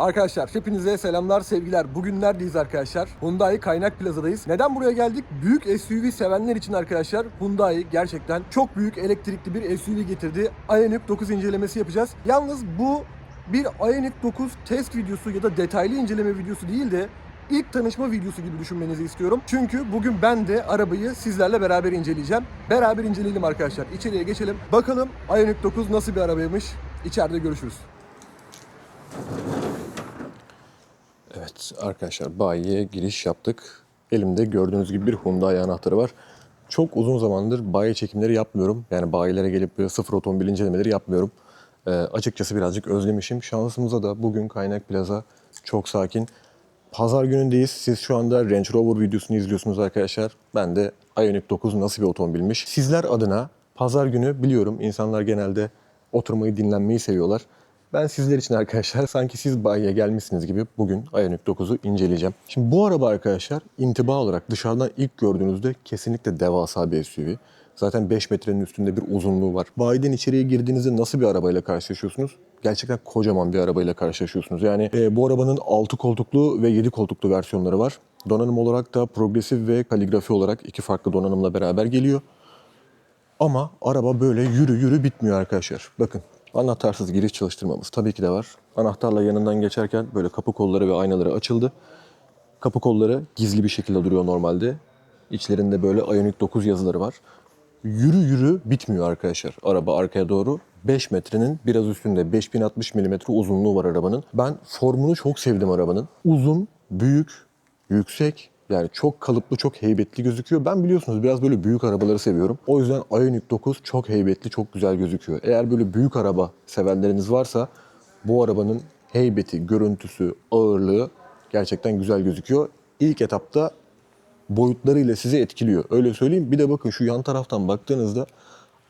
Arkadaşlar hepinize selamlar, sevgiler. Bugün neredeyiz arkadaşlar? Hyundai Kaynak Plaza'dayız. Neden buraya geldik? Büyük SUV sevenler için arkadaşlar Hyundai gerçekten çok büyük elektrikli bir SUV getirdi. Ioniq 9 incelemesi yapacağız. Yalnız bu bir Ioniq 9 test videosu ya da detaylı inceleme videosu değil de ilk tanışma videosu gibi düşünmenizi istiyorum. Çünkü bugün ben de arabayı sizlerle beraber inceleyeceğim. Beraber inceleyelim arkadaşlar. İçeriye geçelim. Bakalım Ioniq 9 nasıl bir arabaymış. İçeride görüşürüz. Evet arkadaşlar bayiye giriş yaptık. Elimde gördüğünüz gibi bir Hyundai anahtarı var. Çok uzun zamandır bayi çekimleri yapmıyorum. Yani bayilere gelip sıfır otomobil incelemeleri yapmıyorum. Ee, açıkçası birazcık özlemişim. Şansımıza da bugün Kaynak Plaza çok sakin. Pazar günündeyiz. Siz şu anda Range Rover videosunu izliyorsunuz arkadaşlar. Ben de Ioniq 9 nasıl bir otomobilmiş. Sizler adına pazar günü biliyorum insanlar genelde oturmayı dinlenmeyi seviyorlar. Ben sizler için arkadaşlar sanki siz bayiye gelmişsiniz gibi bugün Ioniq 9'u inceleyeceğim. Şimdi bu araba arkadaşlar intiba olarak dışarıdan ilk gördüğünüzde kesinlikle devasa bir SUV. Zaten 5 metrenin üstünde bir uzunluğu var. Bayiden içeriye girdiğinizde nasıl bir arabayla karşılaşıyorsunuz? Gerçekten kocaman bir arabayla karşılaşıyorsunuz. Yani e, bu arabanın 6 koltuklu ve 7 koltuklu versiyonları var. Donanım olarak da progresif ve kaligrafi olarak iki farklı donanımla beraber geliyor. Ama araba böyle yürü yürü bitmiyor arkadaşlar. Bakın anahtarsız giriş çalıştırmamız tabii ki de var. Anahtarla yanından geçerken böyle kapı kolları ve aynaları açıldı. Kapı kolları gizli bir şekilde duruyor normalde. İçlerinde böyle Ioniq 9 yazıları var. Yürü yürü bitmiyor arkadaşlar. Araba arkaya doğru 5 metrenin biraz üstünde 5060 mm uzunluğu var arabanın. Ben formunu çok sevdim arabanın. Uzun, büyük, yüksek yani çok kalıplı, çok heybetli gözüküyor. Ben biliyorsunuz biraz böyle büyük arabaları seviyorum. O yüzden Ioniq 9 çok heybetli, çok güzel gözüküyor. Eğer böyle büyük araba sevenleriniz varsa bu arabanın heybeti, görüntüsü, ağırlığı gerçekten güzel gözüküyor. İlk etapta boyutlarıyla sizi etkiliyor. Öyle söyleyeyim. Bir de bakın şu yan taraftan baktığınızda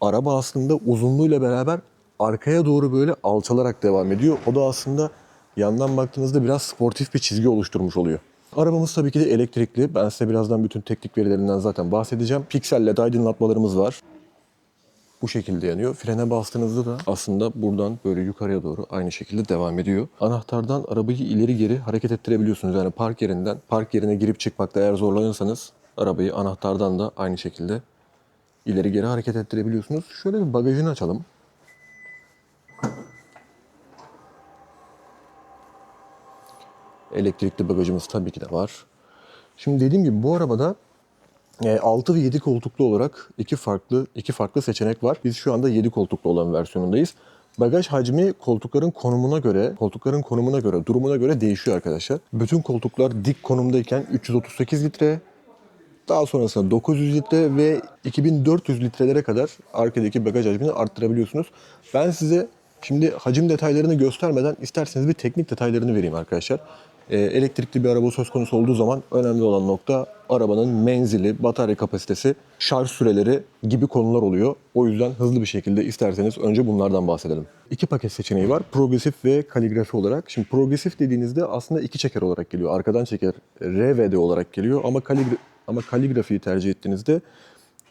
araba aslında uzunluğuyla beraber arkaya doğru böyle alçalarak devam ediyor. O da aslında yandan baktığınızda biraz sportif bir çizgi oluşturmuş oluyor. Arabamız tabii ki de elektrikli. Ben size birazdan bütün teknik verilerinden zaten bahsedeceğim. Piksel LED aydınlatmalarımız var. Bu şekilde yanıyor. Frene bastığınızda da aslında buradan böyle yukarıya doğru aynı şekilde devam ediyor. Anahtardan arabayı ileri geri hareket ettirebiliyorsunuz. Yani park yerinden park yerine girip çıkmakta eğer zorlanırsanız arabayı anahtardan da aynı şekilde ileri geri hareket ettirebiliyorsunuz. Şöyle bir bagajını açalım. Elektrikli bagajımız tabii ki de var. Şimdi dediğim gibi bu arabada 6 ve 7 koltuklu olarak iki farklı iki farklı seçenek var. Biz şu anda 7 koltuklu olan versiyonundayız. Bagaj hacmi koltukların konumuna göre, koltukların konumuna göre, durumuna göre değişiyor arkadaşlar. Bütün koltuklar dik konumdayken 338 litre, daha sonrasında 900 litre ve 2400 litrelere kadar arkadaki bagaj hacmini arttırabiliyorsunuz. Ben size şimdi hacim detaylarını göstermeden isterseniz bir teknik detaylarını vereyim arkadaşlar. Ee, elektrikli bir araba söz konusu olduğu zaman önemli olan nokta arabanın menzili, batarya kapasitesi, şarj süreleri gibi konular oluyor. O yüzden hızlı bir şekilde isterseniz önce bunlardan bahsedelim. İki paket seçeneği var. Progresif ve kaligrafi olarak. Şimdi progresif dediğinizde aslında iki çeker olarak geliyor. Arkadan çeker RVD olarak geliyor ama kaligra ama kaligrafiyi tercih ettiğinizde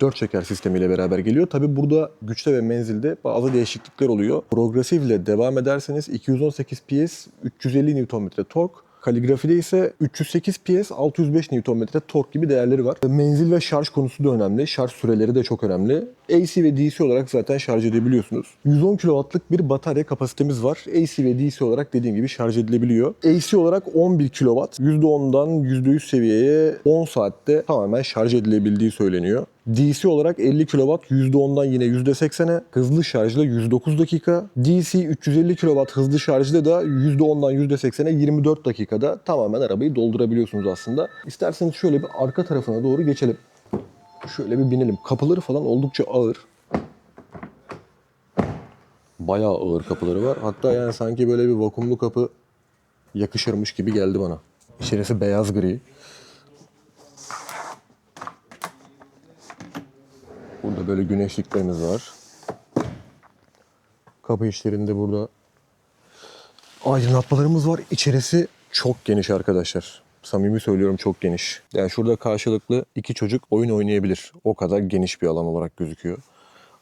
4 çeker sistemiyle beraber geliyor. Tabi burada güçte ve menzilde bazı değişiklikler oluyor. Progresif ile devam ederseniz 218 PS, 350 Nm tork, Kaligrafide ise 308 PS, 605 Nm tork gibi değerleri var. Menzil ve şarj konusu da önemli. Şarj süreleri de çok önemli. AC ve DC olarak zaten şarj edebiliyorsunuz. 110 kW'lık bir batarya kapasitemiz var. AC ve DC olarak dediğim gibi şarj edilebiliyor. AC olarak 11 kW. %10'dan %100 seviyeye 10 saatte tamamen şarj edilebildiği söyleniyor. DC olarak 50 kW, %10'dan yine %80'e, hızlı şarjla 109 dakika. DC 350 kW hızlı şarjda da %10'dan %80'e 24 dakikada tamamen arabayı doldurabiliyorsunuz aslında. İsterseniz şöyle bir arka tarafına doğru geçelim. Şöyle bir binelim. Kapıları falan oldukça ağır. Bayağı ağır kapıları var. Hatta yani sanki böyle bir vakumlu kapı yakışırmış gibi geldi bana. İçerisi beyaz gri. Burada böyle güneşliklerimiz var. Kapı içlerinde burada aydınlatmalarımız var. İçerisi çok geniş arkadaşlar. Samimi söylüyorum çok geniş. Yani şurada karşılıklı iki çocuk oyun oynayabilir. O kadar geniş bir alan olarak gözüküyor.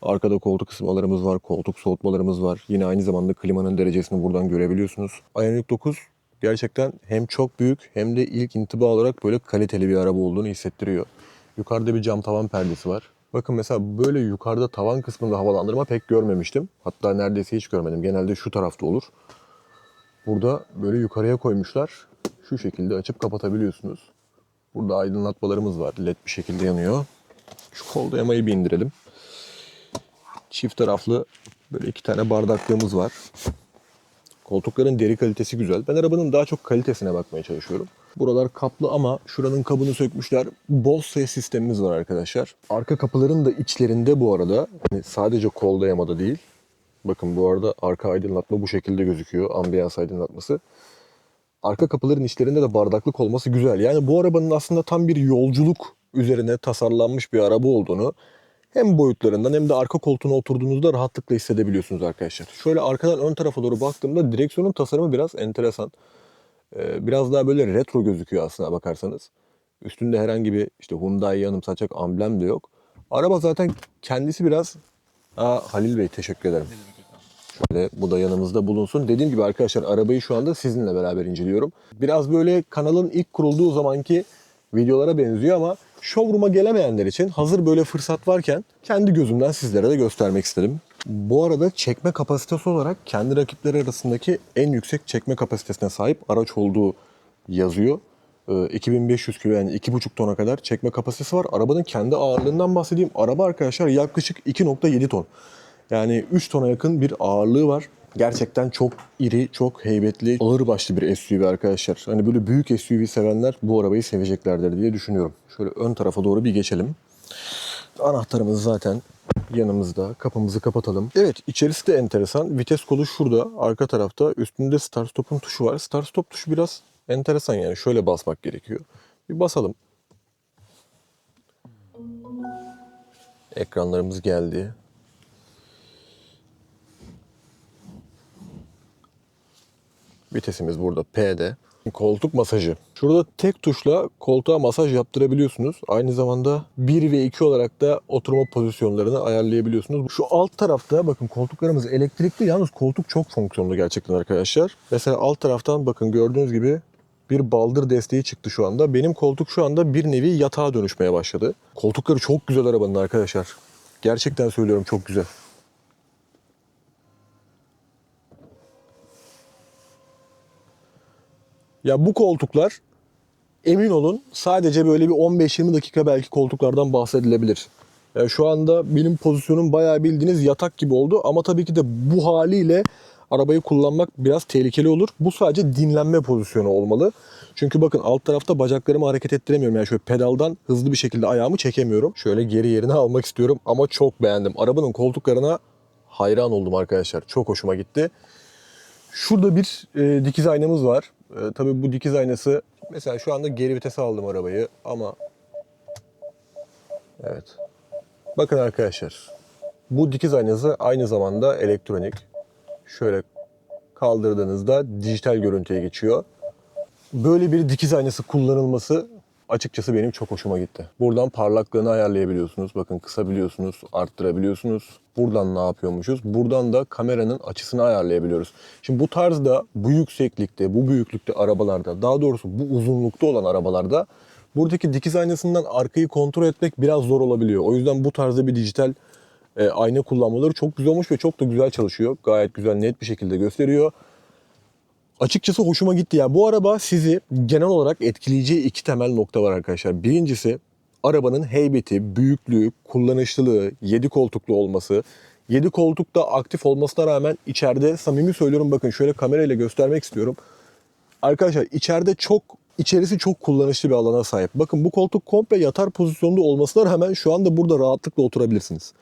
Arkada koltuk ısıtmalarımız var, koltuk soğutmalarımız var. Yine aynı zamanda klimanın derecesini buradan görebiliyorsunuz. Ioniq 9 Gerçekten hem çok büyük hem de ilk intiba olarak böyle kaliteli bir araba olduğunu hissettiriyor. Yukarıda bir cam tavan perdesi var. Bakın mesela böyle yukarıda tavan kısmında havalandırma pek görmemiştim. Hatta neredeyse hiç görmedim. Genelde şu tarafta olur. Burada böyle yukarıya koymuşlar. Şu şekilde açıp kapatabiliyorsunuz. Burada aydınlatmalarımız var. LED bir şekilde yanıyor. Şu kol dayamayı bir indirelim. Çift taraflı böyle iki tane bardaklığımız var. Koltukların deri kalitesi güzel. Ben arabanın daha çok kalitesine bakmaya çalışıyorum. Buralar kaplı ama şuranın kabını sökmüşler. Bose ses sistemimiz var arkadaşlar. Arka kapıların da içlerinde bu arada hani sadece kol dayamada değil. Bakın bu arada arka aydınlatma bu şekilde gözüküyor. Ambiyans aydınlatması. Arka kapıların içlerinde de bardaklık olması güzel. Yani bu arabanın aslında tam bir yolculuk üzerine tasarlanmış bir araba olduğunu hem boyutlarından hem de arka koltuğuna oturduğunuzda rahatlıkla hissedebiliyorsunuz arkadaşlar. Şöyle arkadan ön tarafa doğru baktığımda direksiyonun tasarımı biraz enteresan. Ee, biraz daha böyle retro gözüküyor aslına bakarsanız. Üstünde herhangi bir işte Hyundai'yi anımsatacak amblem de yok. Araba zaten kendisi biraz... Aa, Halil Bey teşekkür ederim. Şöyle bu da yanımızda bulunsun. Dediğim gibi arkadaşlar arabayı şu anda sizinle beraber inceliyorum. Biraz böyle kanalın ilk kurulduğu zamanki videolara benziyor ama showroom'a gelemeyenler için hazır böyle fırsat varken kendi gözümden sizlere de göstermek istedim. Bu arada çekme kapasitesi olarak kendi rakipleri arasındaki en yüksek çekme kapasitesine sahip araç olduğu yazıyor. Ee, 2500 kilo yani 2,5 tona kadar çekme kapasitesi var. Arabanın kendi ağırlığından bahsedeyim. Araba arkadaşlar yaklaşık 2.7 ton. Yani 3 tona yakın bir ağırlığı var. Gerçekten çok iri, çok heybetli, ağır başlı bir SUV arkadaşlar. Hani böyle büyük SUV sevenler bu arabayı seveceklerdir diye düşünüyorum. Şöyle ön tarafa doğru bir geçelim. Anahtarımız zaten yanımızda. Kapımızı kapatalım. Evet içerisi de enteresan. Vites kolu şurada arka tarafta. Üstünde start stop'un tuşu var. Start stop tuşu biraz enteresan yani. Şöyle basmak gerekiyor. Bir basalım. Ekranlarımız geldi. Vitesimiz burada P'de. Koltuk masajı. Şurada tek tuşla koltuğa masaj yaptırabiliyorsunuz. Aynı zamanda 1 ve 2 olarak da oturma pozisyonlarını ayarlayabiliyorsunuz. Şu alt tarafta bakın koltuklarımız elektrikli. Yalnız koltuk çok fonksiyonlu gerçekten arkadaşlar. Mesela alt taraftan bakın gördüğünüz gibi bir baldır desteği çıktı şu anda. Benim koltuk şu anda bir nevi yatağa dönüşmeye başladı. Koltukları çok güzel arabanın arkadaşlar. Gerçekten söylüyorum çok güzel. Ya bu koltuklar emin olun sadece böyle bir 15-20 dakika belki koltuklardan bahsedilebilir. Yani şu anda benim pozisyonum bayağı bildiğiniz yatak gibi oldu ama tabii ki de bu haliyle arabayı kullanmak biraz tehlikeli olur. Bu sadece dinlenme pozisyonu olmalı. Çünkü bakın alt tarafta bacaklarımı hareket ettiremiyorum. Yani şöyle pedaldan hızlı bir şekilde ayağımı çekemiyorum. Şöyle geri yerine almak istiyorum ama çok beğendim. Arabanın koltuklarına hayran oldum arkadaşlar. Çok hoşuma gitti. Şurada bir e, dikiz aynamız var. E, tabii bu dikiz aynası mesela şu anda geri vitese aldım arabayı ama evet. Bakın arkadaşlar. Bu dikiz aynası aynı zamanda elektronik. Şöyle kaldırdığınızda dijital görüntüye geçiyor. Böyle bir dikiz aynası kullanılması açıkçası benim çok hoşuma gitti. Buradan parlaklığını ayarlayabiliyorsunuz. Bakın kısabiliyorsunuz, arttırabiliyorsunuz. Buradan ne yapıyormuşuz? Buradan da kameranın açısını ayarlayabiliyoruz. Şimdi bu tarzda, bu yükseklikte, bu büyüklükte arabalarda, daha doğrusu bu uzunlukta olan arabalarda buradaki dikiz aynasından arkayı kontrol etmek biraz zor olabiliyor. O yüzden bu tarzda bir dijital e, ayna kullanmaları çok güzel olmuş ve çok da güzel çalışıyor. Gayet güzel, net bir şekilde gösteriyor. Açıkçası hoşuma gitti ya. Bu araba sizi genel olarak etkileyeceği iki temel nokta var arkadaşlar. Birincisi arabanın heybeti, büyüklüğü, kullanışlılığı, 7 koltuklu olması. 7 koltukta aktif olmasına rağmen içeride samimi söylüyorum bakın şöyle kamerayla göstermek istiyorum. Arkadaşlar içeride çok içerisi çok kullanışlı bir alana sahip. Bakın bu koltuk komple yatar pozisyonda olmasına rağmen şu anda burada rahatlıkla oturabilirsiniz.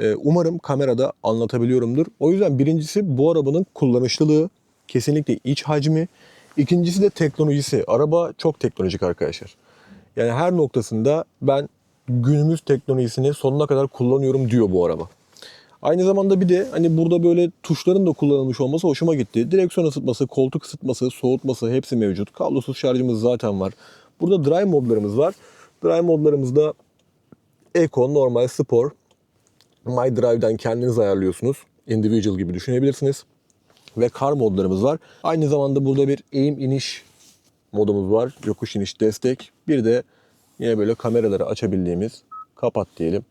Ee, umarım kamerada anlatabiliyorumdur. O yüzden birincisi bu arabanın kullanışlılığı, kesinlikle iç hacmi. İkincisi de teknolojisi. Araba çok teknolojik arkadaşlar. Yani her noktasında ben günümüz teknolojisini sonuna kadar kullanıyorum diyor bu araba. Aynı zamanda bir de hani burada böyle tuşların da kullanılmış olması hoşuma gitti. Direksiyon ısıtması, koltuk ısıtması, soğutması hepsi mevcut. Kablosuz şarjımız zaten var. Burada drive modlarımız var. Drive modlarımızda Eco, normal, spor, My Drive'den kendiniz ayarlıyorsunuz. Individual gibi düşünebilirsiniz. Ve kar modlarımız var. Aynı zamanda burada bir eğim iniş modumuz var. Yokuş iniş destek. Bir de yine böyle kameraları açabildiğimiz kapat diyelim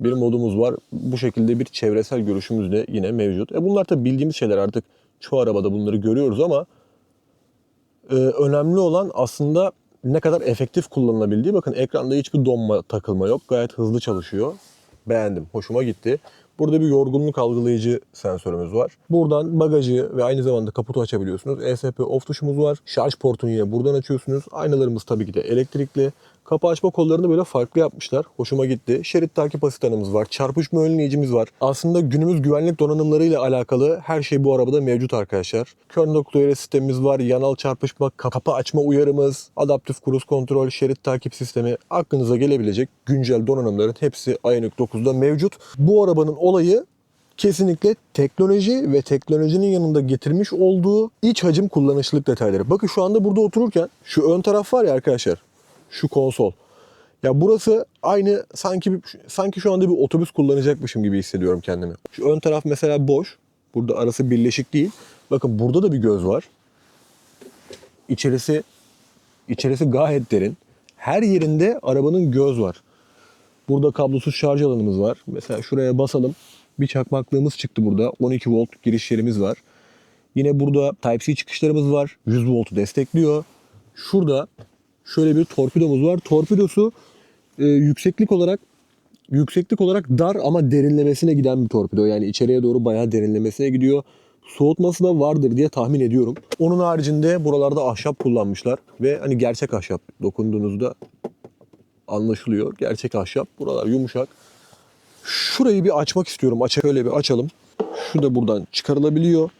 bir modumuz var. Bu şekilde bir çevresel görüşümüz de yine mevcut. E bunlar tabii bildiğimiz şeyler artık çoğu arabada bunları görüyoruz ama e, önemli olan aslında ne kadar efektif kullanılabildiği. Bakın ekranda hiçbir donma takılma yok. Gayet hızlı çalışıyor. Beğendim. Hoşuma gitti. Burada bir yorgunluk algılayıcı sensörümüz var. Buradan bagajı ve aynı zamanda kaputu açabiliyorsunuz. ESP off tuşumuz var. Şarj portunu yine buradan açıyorsunuz. Aynalarımız tabii ki de elektrikli. Kapı açma kollarını böyle farklı yapmışlar. Hoşuma gitti. Şerit takip asistanımız var. Çarpışma önleyicimiz var. Aslında günümüz güvenlik donanımlarıyla alakalı her şey bu arabada mevcut arkadaşlar. Kör nokta sistemimiz var. Yanal çarpışma, kapı açma uyarımız, adaptif kruz kontrol, şerit takip sistemi aklınıza gelebilecek güncel donanımların hepsi Ioniq 9'da mevcut. Bu arabanın olayı kesinlikle teknoloji ve teknolojinin yanında getirmiş olduğu iç hacim kullanışlılık detayları. Bakın şu anda burada otururken şu ön taraf var ya arkadaşlar. Şu konsol. Ya burası aynı sanki sanki şu anda bir otobüs kullanacakmışım gibi hissediyorum kendimi. Şu ön taraf mesela boş. Burada arası birleşik değil. Bakın burada da bir göz var. İçerisi içerisi gayet derin. Her yerinde arabanın göz var. Burada kablosuz şarj alanımız var. Mesela şuraya basalım. Bir çakmaklığımız çıktı burada. 12 volt giriş yerimiz var. Yine burada Type-C çıkışlarımız var. 100 voltu destekliyor. Şurada şöyle bir torpidomuz var. Torpidosu e, yükseklik olarak yükseklik olarak dar ama derinlemesine giden bir torpido. Yani içeriye doğru bayağı derinlemesine gidiyor. Soğutması da vardır diye tahmin ediyorum. Onun haricinde buralarda ahşap kullanmışlar ve hani gerçek ahşap dokunduğunuzda anlaşılıyor. Gerçek ahşap. Buralar yumuşak. Şurayı bir açmak istiyorum. Aç şöyle bir açalım. Şu da buradan çıkarılabiliyor.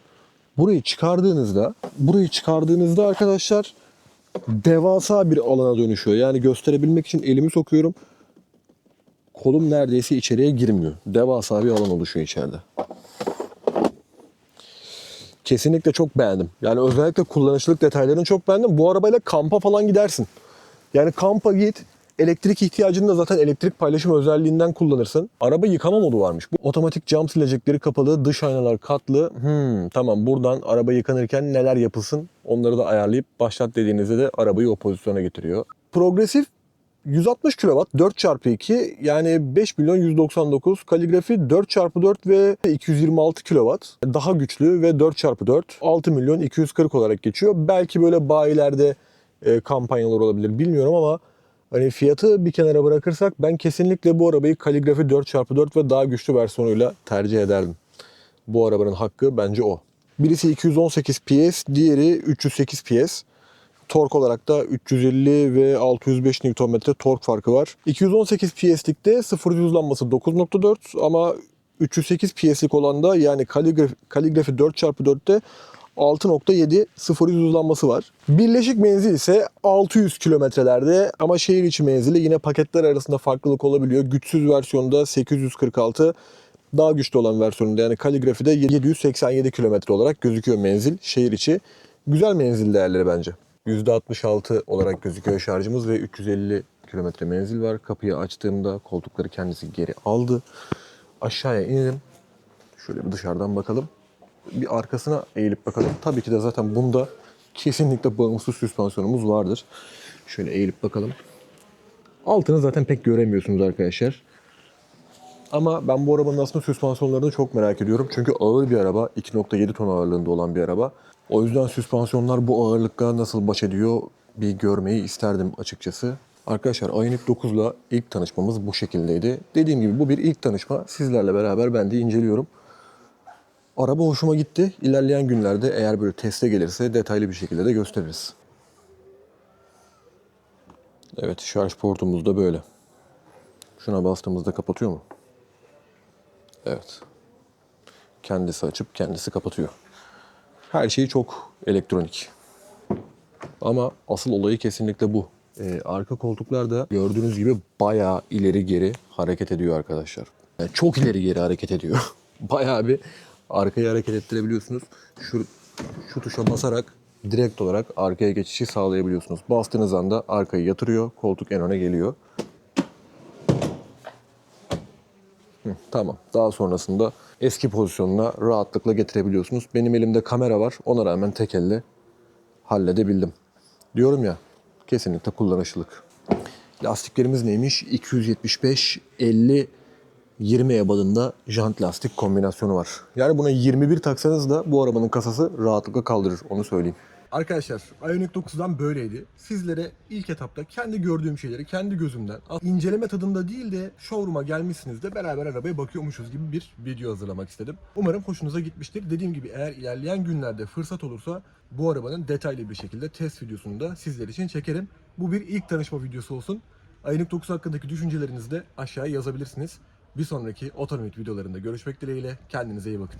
Burayı çıkardığınızda, burayı çıkardığınızda arkadaşlar devasa bir alana dönüşüyor. Yani gösterebilmek için elimi sokuyorum. Kolum neredeyse içeriye girmiyor. Devasa bir alan oluşuyor içeride. Kesinlikle çok beğendim. Yani özellikle kullanışlılık detaylarını çok beğendim. Bu arabayla kampa falan gidersin. Yani kampa git. Elektrik ihtiyacını da zaten elektrik paylaşım özelliğinden kullanırsın. Araba yıkama modu varmış. Bu otomatik cam silecekleri kapalı, dış aynalar katlı. Hmm, tamam buradan araba yıkanırken neler yapılsın onları da ayarlayıp başlat dediğinizde de arabayı o pozisyona getiriyor. Progresif 160 kW 4x2 yani 5 milyon 199 kaligrafi 4x4 ve 226 kW daha güçlü ve 4x4 6 milyon 240 olarak geçiyor. Belki böyle bayilerde e, kampanyalar olabilir bilmiyorum ama hani fiyatı bir kenara bırakırsak ben kesinlikle bu arabayı kaligrafi 4x4 ve daha güçlü versiyonuyla tercih ederdim. Bu arabanın hakkı bence o. Birisi 218 PS, diğeri 308 PS. Tork olarak da 350 ve 605 Nm tork farkı var. 218 PS'likte 0 hızlanması 9.4 ama 308 PS'lik olan da yani kaligrafi, kaligrafi 4x4'te 6.7 0 hızlanması var. Birleşik menzil ise 600 kilometrelerde ama şehir içi menzili yine paketler arasında farklılık olabiliyor. Güçsüz versiyonda 846, daha güçlü olan versiyonunda yani kaligrafide 787 kilometre olarak gözüküyor menzil şehir içi. Güzel menzil değerleri bence. %66 olarak gözüküyor şarjımız ve 350 kilometre menzil var. Kapıyı açtığımda koltukları kendisi geri aldı. Aşağıya inelim. Şöyle bir dışarıdan bakalım. Bir arkasına eğilip bakalım. Tabii ki de zaten bunda kesinlikle bağımsız süspansiyonumuz vardır. Şöyle eğilip bakalım. Altını zaten pek göremiyorsunuz arkadaşlar. Ama ben bu arabanın aslında süspansiyonlarını çok merak ediyorum. Çünkü ağır bir araba. 2.7 ton ağırlığında olan bir araba. O yüzden süspansiyonlar bu ağırlıkla nasıl baş ediyor bir görmeyi isterdim açıkçası. Arkadaşlar Ioniq 9'la ilk tanışmamız bu şekildeydi. Dediğim gibi bu bir ilk tanışma. Sizlerle beraber ben de inceliyorum. Araba hoşuma gitti. İlerleyen günlerde eğer böyle teste gelirse detaylı bir şekilde de gösteririz. Evet şarj portumuz da böyle. Şuna bastığımızda kapatıyor mu? Evet. Kendisi açıp kendisi kapatıyor. Her şey çok elektronik. Ama asıl olayı kesinlikle bu. Ee, arka koltuklar da gördüğünüz gibi bayağı ileri geri hareket ediyor arkadaşlar. Yani çok ileri geri hareket ediyor. bayağı bir arkayı hareket ettirebiliyorsunuz. Şu, şu tuşa basarak direkt olarak arkaya geçişi sağlayabiliyorsunuz. Bastığınız anda arkayı yatırıyor, koltuk en öne geliyor. Hı, tamam. Daha sonrasında eski pozisyonuna rahatlıkla getirebiliyorsunuz. Benim elimde kamera var. Ona rağmen tek elle halledebildim. Diyorum ya kesinlikle kullanışlılık. Lastiklerimiz neymiş? 275 50 20 ebadında jant lastik kombinasyonu var. Yani buna 21 taksanız da bu arabanın kasası rahatlıkla kaldırır onu söyleyeyim. Arkadaşlar Ioniq 9'dan böyleydi. Sizlere ilk etapta kendi gördüğüm şeyleri kendi gözümden inceleme tadında değil de showroom'a gelmişsiniz de beraber arabaya bakıyormuşuz gibi bir video hazırlamak istedim. Umarım hoşunuza gitmiştir. Dediğim gibi eğer ilerleyen günlerde fırsat olursa bu arabanın detaylı bir şekilde test videosunu da sizler için çekerim. Bu bir ilk tanışma videosu olsun. Ioniq 9 hakkındaki düşüncelerinizi de aşağıya yazabilirsiniz. Bir sonraki otonomik videolarında görüşmek dileğiyle. Kendinize iyi bakın.